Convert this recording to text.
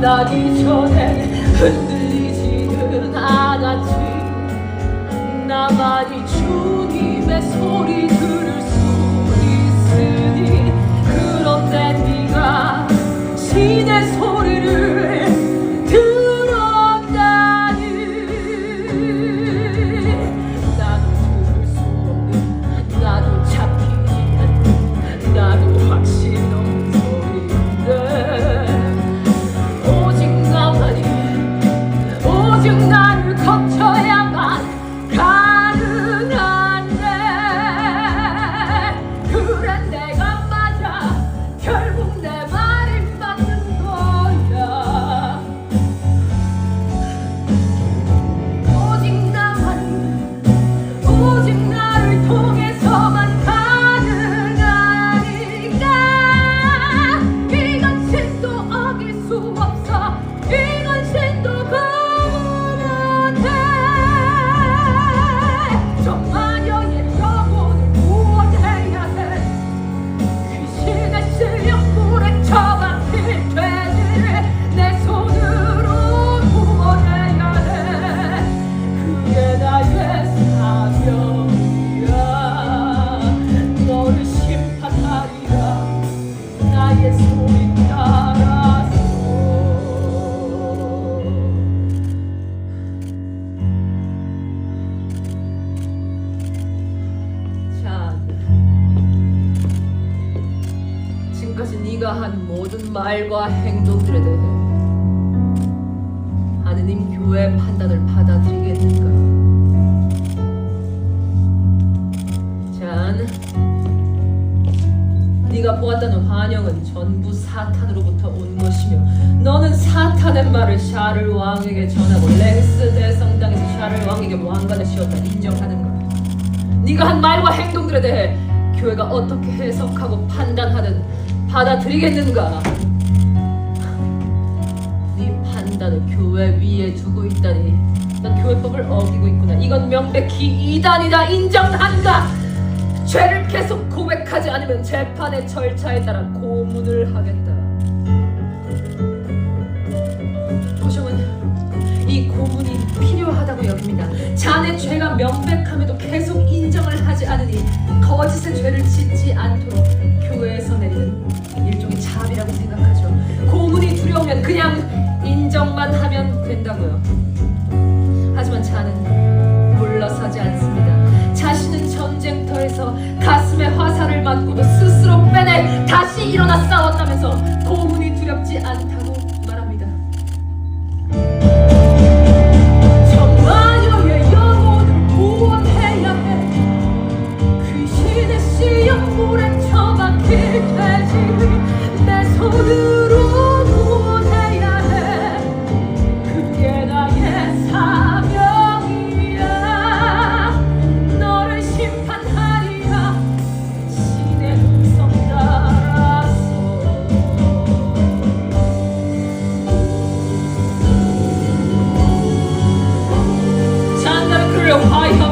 만나기 전에 흔들리지는 않았지. 나만이 주님의 소리 들을 수 있으니 그런데 네가 신의 소리를 지금까지 네가 한 모든 말과 행동들에 대해 하느님 교회의 판단을 받아들이겠는가? 보았다는 환영은 전부 사탄으로부터 온 것이며 너는 사탄의 말을 샤를 왕에게 전하고 랭스 대성당에서 샤를 왕에게 왕관을 씌웠다 인정하는가? 네가 한 말과 행동들에 대해 교회가 어떻게 해석하고 판단하든 받아들이겠는가? 네 판단을 교회 위에 두고 있다니 넌 교회법을 어기고 있구나 이건 명백히 이단이다 인정한다 죄를 계속 고백하지 않으면 재판의 절차에 따라 고문을 하겠다 도정은 이 고문이 필요하다고 여깁니다 자네 죄가 명백함에도 계속 인정을 하지 않으니 거짓의 죄를 짓지 않도록 교회에서 내리는 일종의 자비라고 생각하죠. 고문이 두려우면 그냥 인정만 하면 된다고요. 하지만 자는 물러서지 않습니다. 전쟁터에서 가슴에 화살을 맞고도 스스로 빼내 다시 일어나 싸웠다면서 고문이 두렵지 않다고 I